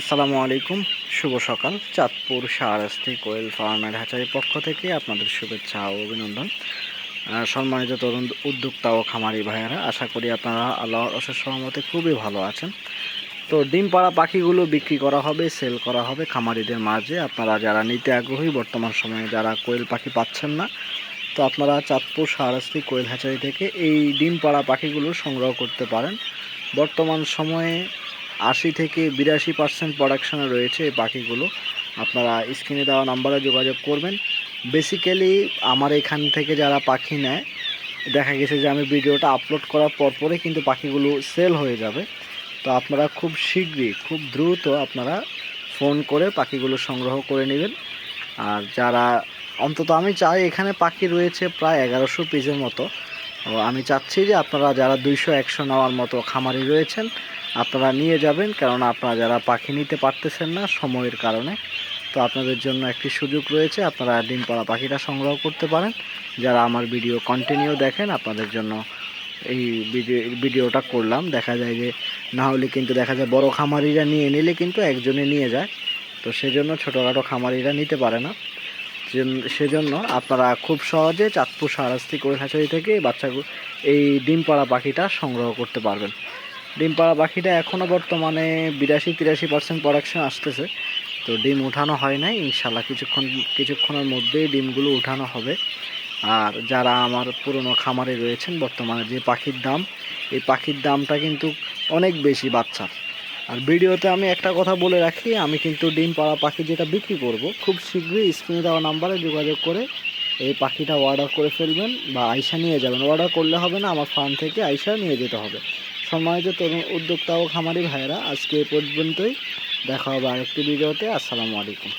আসসালামু আলাইকুম, শুভ সকাল। চাঁদপুর শাহরাস্তি কোয়েল ফার্মের হ্যাচারির পক্ষ থেকে আপনাদের শুভেচ্ছা ও অভিনন্দন। সম্মানিত তরুণ উদ্যোক্তা ও খামারি ভাইয়েরা, আশা করি আপনারা আল্লাহর অশেষ সহমতে খুবই ভালো আছেন। তো ডিম পাড়া পাখিগুলো বিক্রি করা হবে, সেল করা হবে খামারিদের মাঝে। আপনারা যারা নিতে আগ্রহী, বর্তমান সময়ে যারা কোয়েল পাখি পাচ্ছেন না, তো আপনারা চাঁদপুর শাহরাস্তি কোয়েল হ্যাচারি থেকে এই ডিম পাড়া পাখিগুলো সংগ্রহ করতে পারেন। বর্তমান সময়ে আশি থেকে বিরাশি পার্সেন্ট প্রোডাকশনে রয়েছে এই পাখিগুলো। আপনারা স্ক্রিনে দেওয়া নাম্বারে যোগাযোগ করবেন। বেসিক্যালি আমার এখান থেকে যারা পাখি নেয়, দেখা গেছে যে আমি ভিডিওটা আপলোড করার পরপরে কিন্তু পাখিগুলো সেল হয়ে যাবে। তো আপনারা খুব শীঘ্রই, খুব দ্রুত আপনারা ফোন করে পাখিগুলো সংগ্রহ করে নেবেন। আর যারা, অন্তত আমি চাই এখানে পাখি রয়েছে প্রায় এগারোশো পিসের মতো। আমি চাচ্ছি যে আপনারা যারা দুইশো, একশো নেওয়ার মতো খামারি রয়েছেন, আপনারা নিয়ে যাবেন, কেননা আপনারা যারা পাখি নিতে পারতেছেন না সময়ের কারণে। তো আপনাদের জন্য একটি সুযোগ রয়েছে, আপনারা ডিম পাড়া পাখিটা সংগ্রহ করতে পারেন। যারা আমার ভিডিও কন্টিনিউ দেখেন, আপনাদের জন্য এই ভিডিও, ভিডিওটা করলাম। দেখা যায় যে না হলে কিন্তু দেখা যায় বড় খামারিরা নিয়ে নিলে কিন্তু একজনে নিয়ে যায়। তো সেজন্য ছোটোখাটো খামারিরা নিতে পারে না। সেজন্য- আপনারা খুব সহজে চাঁদপুর সারাস্তি কোয়েল হাঁচারি থেকে বাচ্চাগুলো এই ডিম পাড়া পাখিটা সংগ্রহ করতে পারবেন। ডিম পাড়া পাখিটা এখনও বর্তমানে বিরাশি, তিরাশি পার্সেন্ট প্রোডাকশন আসতেছে। তো ডিম উঠানো হয় নাই, ইনশাল্লাহ কিছুক্ষণ, কিছুক্ষণের মধ্যেই ডিমগুলো উঠানো হবে। আর যারা আমার পুরনো খামারে রয়েছেন, বর্তমানে যে পাখির দাম, এই পাখির দামটা কিন্তু অনেক বেশি বাচ্চার। আর ভিডিওতে আমি একটা কথা বলে রাখি, আমি কিন্তু ডিম পাড়া পাখি যেটা বিক্রি করব, খুব শীঘ্রই স্ক্রিনে দেওয়া নাম্বারে যোগাযোগ করে এই পাখিটা অর্ডার করে ফেলবেন বা আইসা নিয়ে যাবেন। অর্ডার করলে হবে না, আমার ফার্ম থেকে আইসা নিয়ে যেতে হবে। সম্মানিত তরুণ উদ্যোক্তা ও খামারি ভাইয়েরা, আজকে এ পর্যন্তই। দেখা হবে আরেকটি ভিডিওতে। আসসালামু আলাইকুম।